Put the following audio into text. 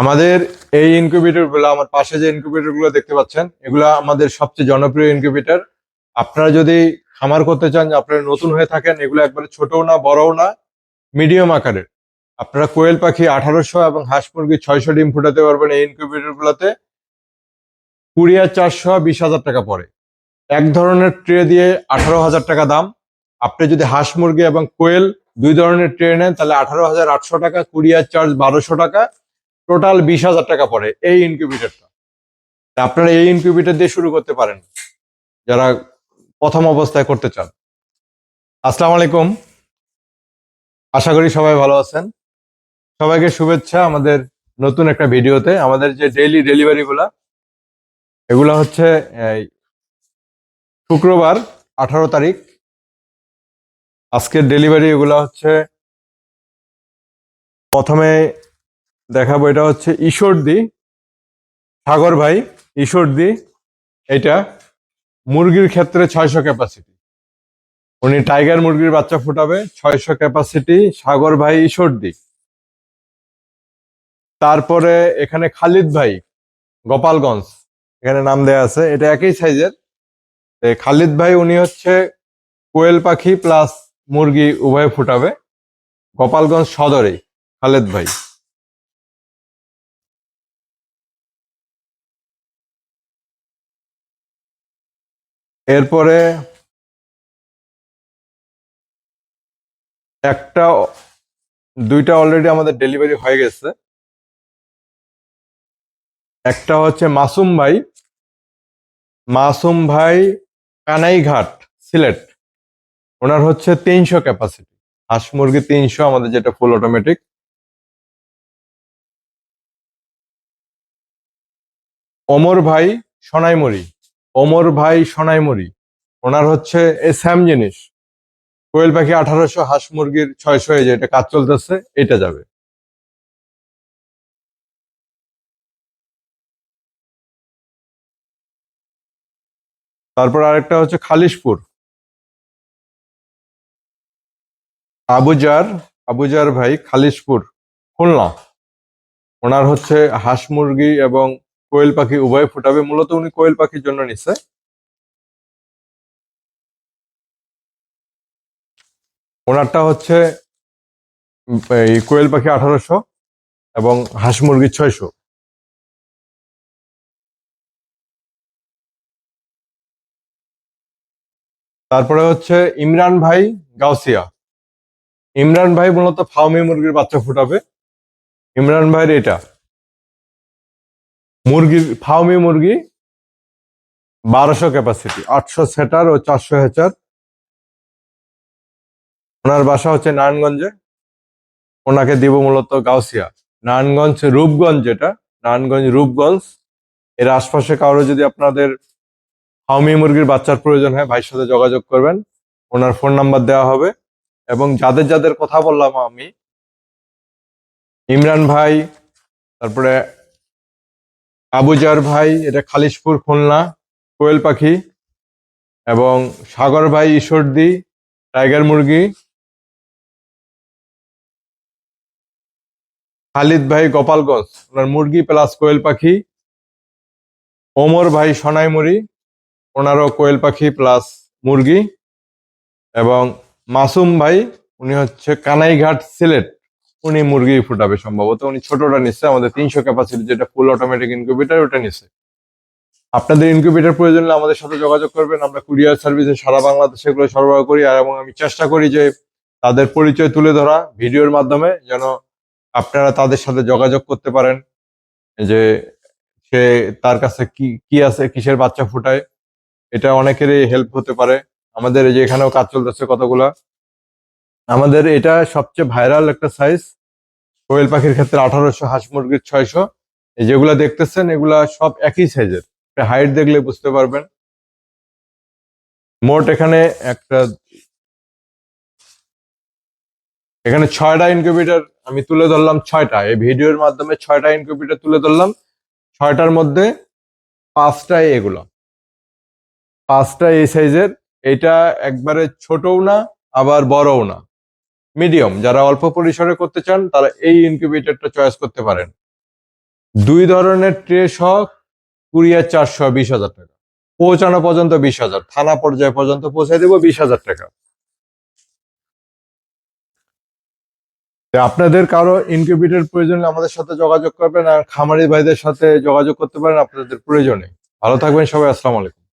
আমাদের এই ইনকিউবেটরগুলো, আমার পাশে যে ইনকিউবেটরগুলো দেখতে পাচ্ছেন, এগুলো আমাদের সবচেয়ে জনপ্রিয় ইনকিউবেটর আপনারা যদি খামার করতে চান, আপনারা নতুন হয়ে থাকেন, এগুলো একবারে ছোটও না, বড়ও না মিডিয়াম আকারের। আপনারা কোয়েল পাখি আঠারোশো এবং হাঁস মুরগি ছয়শো ডিম ফুটাতে পারবেন এই ইনকিউবেটর গুলোতে। কুড়ি আর চারশো বিশ হাজার টাকা পড়ে। এক ধরনের ট্রে দিয়ে আঠারো হাজার টাকা দাম। আপনি যদি হাঁস মুরগি এবং কোয়েল দুই ধরনের ট্রে নেন, তাহলে আঠারো হাজার আটশো টাকা কুরিয়ার চার্জ বারোশো টাকা টোটাল বিশ হাজার টাকা পড়ে এই ইনকিউবেটরটা আপনারা এই ইনকিউবেটর দিয়ে শুরু করতে পারেন, যারা প্রথম অবস্থায় করতে চান। আসসালামু আলাইকুম। আশা করি সবাই ভালো আছেন। সবাইকে শুভেচ্ছা আমাদের নতুন একটা ভিডিওতে। আমাদের যে ডেইলি ডেলিভারি গুলা, এগুলা হচ্ছে শুক্রবার আঠারো তারিখ। আজকের ডেলিভারি এগুলা হচ্ছে, প্রথমে দেখাবো, এটা হচ্ছে ঈশ্বরদি। সাগর ভাই, ঈশ্বরদি, এটা মুরগির ক্ষেত্রে ছয়শো ক্যাপাসিটি উনি টাইগার মুরগির বাচ্চা ফুটাবে, ছয়শো ক্যাপাসিটি সাগর ভাই, ঈশ্বরদি। তারপরে এখানে খালিদ ভাই, গোপালগঞ্জ, এখানে নাম দেয়া আছে, এটা একই সাইজের। খালিদ ভাই, উনি হচ্ছে কোয়েল পাখি প্লাস মুরগি উভয় ফুটাবে। গোপালগঞ্জ সদরে খালেদ ভাই। এরপরে একটা, দুইটা অলরেডি আমাদের ডেলিভারি হয়ে গেছে। একটা হচ্ছে মাসুম ভাই। মাসুম ভাই কানাইঘাট, সিলেট। ওনার হচ্ছে তিনশো ক্যাপাসিটি হাঁস মুরগি তিনশো, আমাদের যেটা ফুল অটোমেটিক অমর ভাই সোনাইমুড়ি। ওমর ভাই সোনাইমুড়ি। ওনার হচ্ছে এ স্যাম জিনিস। কোয়েল পাখি আঠারোশো, হাঁস মুরগির ছয়শো যে এটা কাজ চলতেছে, এটা যাবে। তারপর আরেকটা হচ্ছে খালিশপুর। আবুজার আবুজার ভাই খালিশপুর, খুলনা। ওনার হচ্ছে হাঁস মুরগি এবং কোয়েল পাখি উভয় ফুটাবে, মূলত উনি কোয়েল পাখির জন্য নিচ্ছে ওনারটা হচ্ছে এই কোয়েল পাখি আঠারোশো এবং হাঁস মুরগি ছয়শো। তারপরে হচ্ছে ইমরান ভাই গাউসিয়া। ইমরান ভাই মূলত ফার্মি মুরগির বাচ্চা ফুটাবে। ইমরান ভাইয়ের এটা। মুরগির ফার্মি মুরগি, বারোশো ক্যাপাসিটি আটশো সেটার ও চারশো হেচার। ওনার বাসা হচ্ছে নারায়ণগঞ্জে। ওনাকে দিব মূলত গাউসিয়া। নারায়ণগঞ্জ, রূপগঞ্জ যেটা, নারায়ণগঞ্জ, রূপগঞ্জ। এর আশপাশে কারও যদি আপনাদের ফার্মি মুরগির বাচ্চার প্রয়োজন হয়, ভাইয়ের সাথে যোগাযোগ করবেন। ওনার ফোন নাম্বার দেওয়া হবে। এবং যাদের যাদের কথা বললাম আমি, ইমরান ভাই, তারপরে আবুজার ভাই, এটা খালিশপুর, খুলনা, কোয়েল পাখি এবং সাগর ভাই, ঈশ্বরদী, টাইগার মুরগি, খালিদ ভাই, গোপালগঞ্জ। ওনার মুরগি প্লাস কোয়েল পাখি। ওমর ভাই, সোনাইমুড়ি, ওনারও কোয়েল পাখি প্লাস মুরগি। এবং মাসুম ভাই, উনি হচ্ছে কানাইঘাট সিলেট। উনি মুরগি ফুটাবে সম্ভবত। উনি ছোটটা নিচ্ছে, আমাদের তিনশো ক্যাপাসিটি যেটা ফুল অটোমেটিক ইনকিউবেটার ওটা নিচ্ছে। আপনাদের ইনকিউবেটার প্রয়োজন হলে আমাদের সাথে যোগাযোগ করবেন, আমরা কুরিয়ার সার্ভিসে সারা বাংলাদেশে এগুলো সরবরাহ করি, আর এবং আমি চেষ্টা করি যে তাদের পরিচয় তুলে ধরা ভিডিওর মাধ্যমে, যেন আপনারা তাদের সাথে যোগাযোগ করতে পারেন, যে সে তার কাছে কি কি আছে, কিসের বাচ্চা ফুটায়, এটা অনেকেরই হেল্প হতে পারে। আমাদের এই যে এখানেও কাজ চলতেছে কতগুলা। আমাদের এটা সবচেয়ে ভাইরাল একটা সাইজ কোয়েল পাখির ক্ষেত্রে আঠারোশো, হাঁস মুরগির ছয়শো। যেগুলা দেখতেছেন, এগুলা সব একই সাইজের। হাইট দেখলে বুঝতে পারবেন। মোট এখানে একটা, এখানে ছয়টা ইনকিউবেটর আমি তুলে ধরলাম, ছয়টা। এই ভিডিওর মাধ্যমে ছয়টা ইনকিউবেটর তুলে ধরলাম। ছয়টার মধ্যে পাঁচটাই এগুলো। পাঁচটা এই সাইজের। এটা একবারে ছোটও না, আবার বড়ও না। মিডিয়াম, যারা অল্প পরিসরে করতে চান, তারা এই ইনকিউবেটরটা চয়েস করতে পারেন। দুই ধরনের ট্রে সহ কুরিয়ার চারশো বিশ হাজার টাকা। পৌঁছানো পর্যন্ত বিশ হাজার, থানা পর্যায়ে পর্যন্ত পৌঁছে দেবো বিশ হাজার টাকা। আপনাদের কারও ইনকিউবেটর প্রয়োজন আমাদের সাথে যোগাযোগ করবেন আর খামারি ভাইদের সাথে যোগাযোগ করতে পারেন আপনাদের প্রয়োজনে। ভালো থাকবেন সবাই, আসসালামু আলাইকুম।